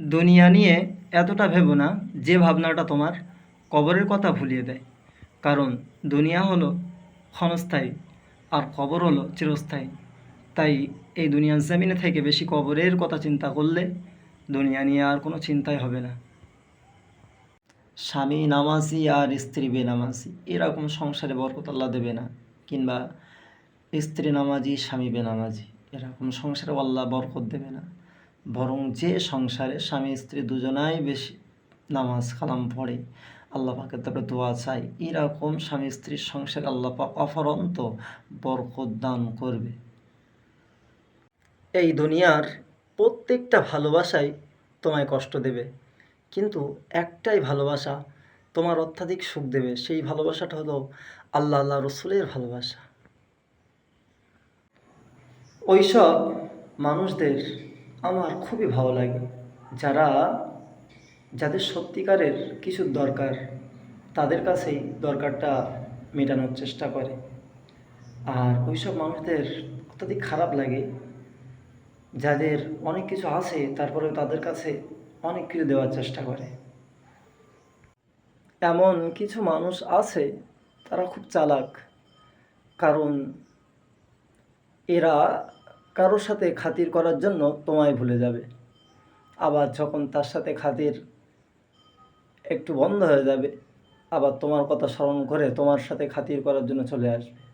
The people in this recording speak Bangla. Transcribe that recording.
দুনিয়া নিয়ে এতটা ভেবো না, যে ভাবনাটা তোমার কবরের কথা ভুলিয়ে দেয়। কারণ দুনিয়া হলো ক্ষণস্থায়ী, আর কবর হলো চিরস্থায়ী। তাই এই দুনিয়ার জামিনে থেকে বেশি কবরের কথা চিন্তা করলে দুনিয়া নিয়ে আর কোনো চিন্তাই হবে না। স্বামী নামাজি আর স্ত্রী বেনামাজি, এরকম সংসারে বরকত আল্লাহ দেবে না, কিংবা স্ত্রী নামাজি, স্বামী বেনামাজি, এরকম সংসারে আল্লাহ বরকত দেবে না। বরং যে সংসারে স্বামী স্ত্রী দুজনাই বেশি নামাজ কালাম পড়ে, আল্লাহ পাকের তারপরে দোয়া চাই। এরকম স্বামী স্ত্রীর সংসারে আল্লাহ পাক অফরন্ত বরকত দান করবে। এই দুনিয়ার প্রত্যেকটা ভালোবাসাই তোমায় কষ্ট দেবে, কিন্তু একটাই ভালোবাসা তোমার অত্যাধিক সুখ দেবে, সেই ভালোবাসাটা হলো আল্লাহ আল্লাহ রসুলের ভালোবাসা। ওইসব মানুষদের আমার খুবই ভালো লাগে। যারা, যাদের সত্যিকারের কিছু দরকার, তাদের কাছেই দরকারটা মেটানোর চেষ্টা করে। আর ওইসব মানুষদের অত্যাধিক খারাপ লাগে। যাদের অনেক কিছু আছে তারপরে তাদের কাছে অনেক কিছু দেওয়ার চেষ্টা করে। এমন কিছু মানুষ আছে, তারা খুব চালাক। কারণ, এরা কারোর সাথে খাতির করার জন্য তোমায় ভুলে যাবে। আবার যখন তার সাথে খাতির একটু বন্ধ হয়ে যাবে, আবার তোমার কথা স্মরণ করে তোমার সাথে খাতির করার জন্য চলে আসবে।